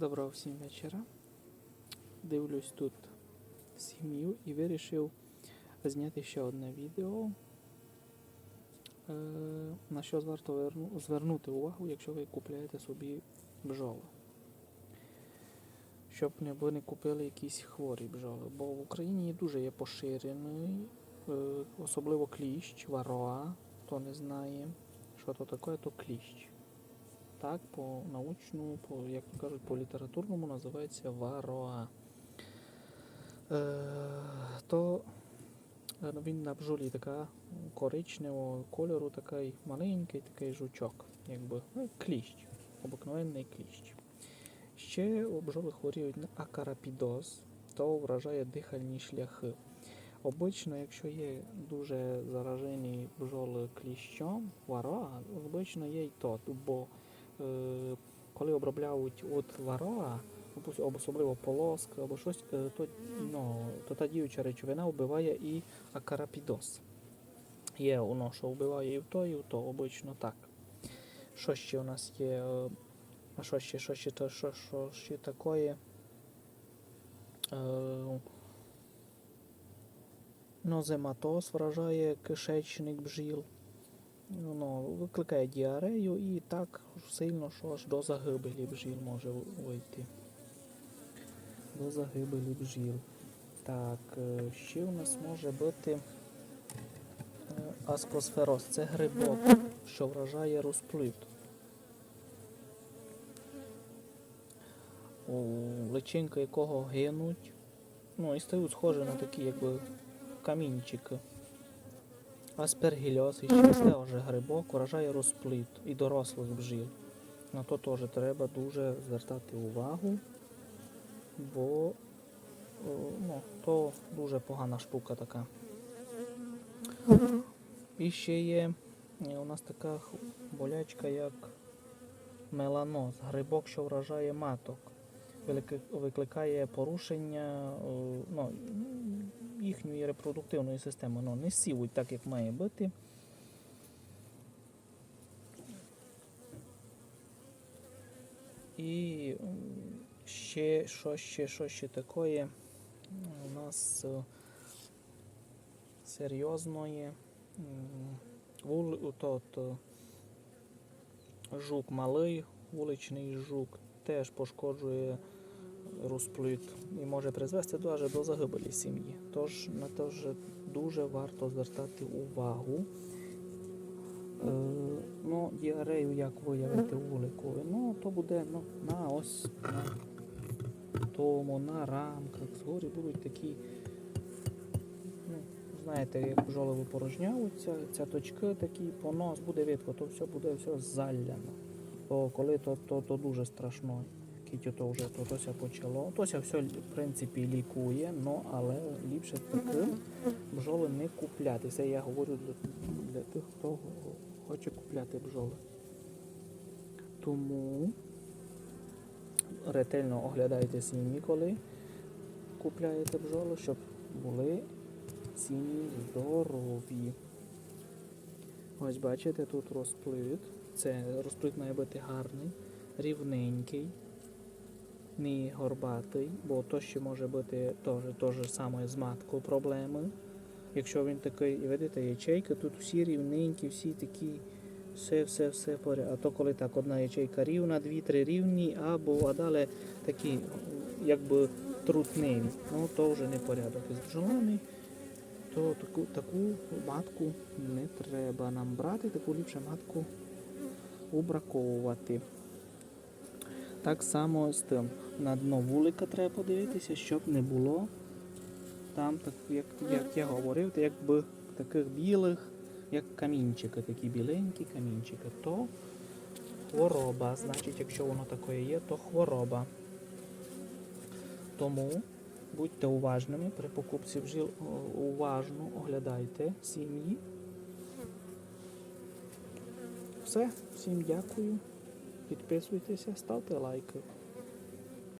Доброго всім вечора. Дивлюсь тут сім'ю і вирішив зняти ще одне відео. Е, На що варто звернути увагу, якщо ви купляєте собі бджоли. Щоб ви не купили якісь хворі бджоли. Бо в Україні дуже є поширений, е, особливо кліщ, вароа. Хто не знає, що то таке, то кліщ. Так, по научному, по, як то кажуть, по літературному називається вароа. Е, то е, він на бджолі така коричневого кольору, такий маленький такий жучок, якби ну, кліщ, обикновенний кліщ. Ще у бджоли хворіють на акарапідоз, то вражає дихальні шляхи. Обично, якщо є дуже заражені бджоли кліщом, вароа, обично є й то, бо коли обробляють от вароа, особливо полоска або щось, е, то, ну, то та діюча речовина вбиває і акарапідоз. Є воно, що вбиває і в то, і в то, обично так. Що ще у нас є? е, А що ще, що ще, то- що, що ще такое? Е, Нозематоз вражає кишечник бджіл. Воно викликає діарею і так сильно, що аж до загибелі бджіл може вийти. До загибелі бджіл. Так, е, ще у нас може бути е, аспосфероз. Це грибок, що вражає розплит. У личинки якого гинуть. Ну і стають схожі на такі, якби камінчики. Аспергільоз, і це вже грибок, вражає розплит і дорослих бджіл. На то теж треба дуже звертати увагу, бо ну, то дуже погана штука така. І ще є е, у нас така болячка, як меланоз, грибок, що вражає маток. Викликає порушення ну, їхньої репродуктивної системи. Ну, не сівуть так, як має бути. І ще що ще, що ще таке у нас е, серйозної м, вули, тот, е, жук малий, вуличний жук теж пошкоджує розплит і може призвести навіть до загибелі сім'ї. Тож на те вже дуже варто звертати увагу. Е, ну, діарею як виявити вуликові? Ну, то буде ну, на ось на тому, на рамках. Згорі будуть такі, ну, знаєте, як бджоли випорожняються, цяточки такі, понос буде видко, то все буде все заляно. Бо коли то, то, то дуже страшно. Кітю то вже то, тося почало. Тося все в принципі лікує, ну але ліпше таки бджоли не купляти. Це я говорю для, для тих, хто хоче купляти бджоли. Тому ретельно оглядайте сім'ї, коли купляєте бджоли, щоб були сім'ї здорові. Ось бачите, тут розплит. Це розплит має бути гарний, рівненький, не горбатий, бо то ще може бути теж саме з маткою проблеми. Якщо він такий, видите, ячейки, тут всі рівненькі, всі такі, все, все, все поряд. А то коли так одна ячейка рівна, дві-три рівні, або а далі такі, якби трутневі. Ну то вже не порядок із бджолами. То таку, таку матку не треба нам брати, таку ліпше матку убраковувати. Так само з тим. На дно вулика треба подивитися, щоб не було там, так, як, як я говорив, якби таких білих, як камінчики, такі біленькі камінчики, то хвороба. Значить, якщо воно таке є, то хвороба. Тому будьте уважними при покупці о, уважно оглядайте сім'ї. Все, всім дякую. Підписуйтеся, ставте лайки.